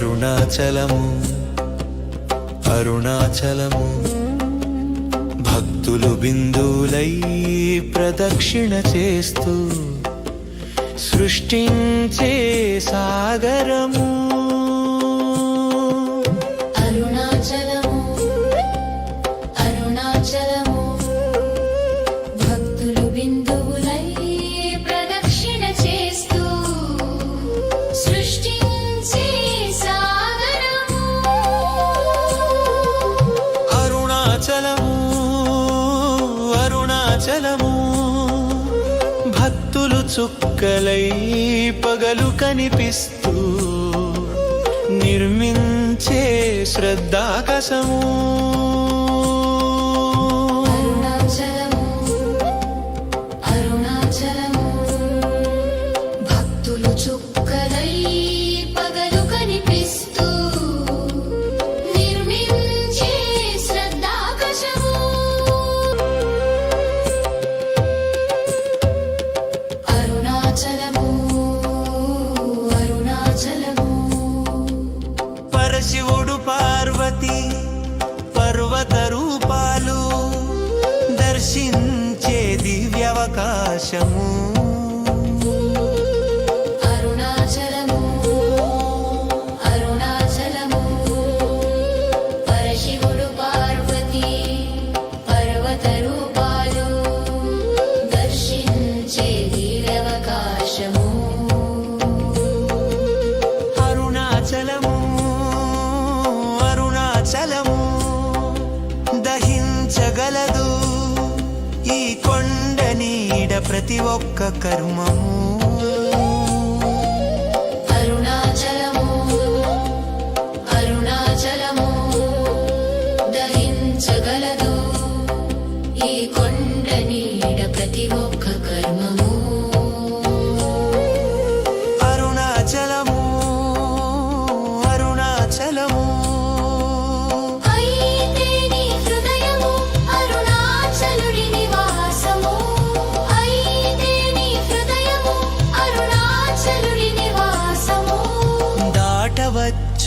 అరుణాచలము అరుణాచలము. భక్తులు బిందులై ప్రదక్షిణ చేస్తూ సృష్టించే సాగరము. అరుణాచలము అరుణాచలము. అరుణాచలము అరుణాచలము. భక్తులు చుక్కలై పగలు కనిపిస్తూ నిర్మించే శ్రద్ధాకసము అరుణాచలము అరుణాచలము దహించగలదు ఈ ప్రతి ఒక్క కర్మము.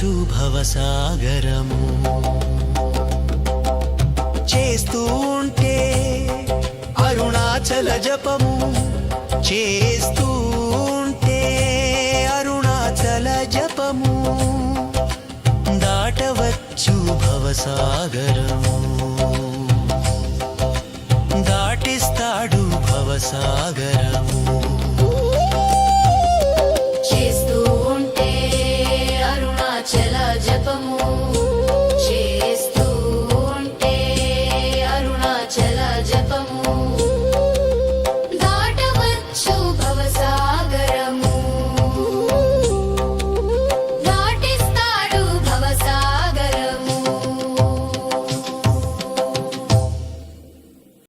భవసాగరము చేస్తూ ఉంటే అరుణాచల జపము. చేస్తూ ఉంటే అరుణాచల జపము. దాటవచ్చు భవసాగరము. దాటిస్తాడు భవసాగరము.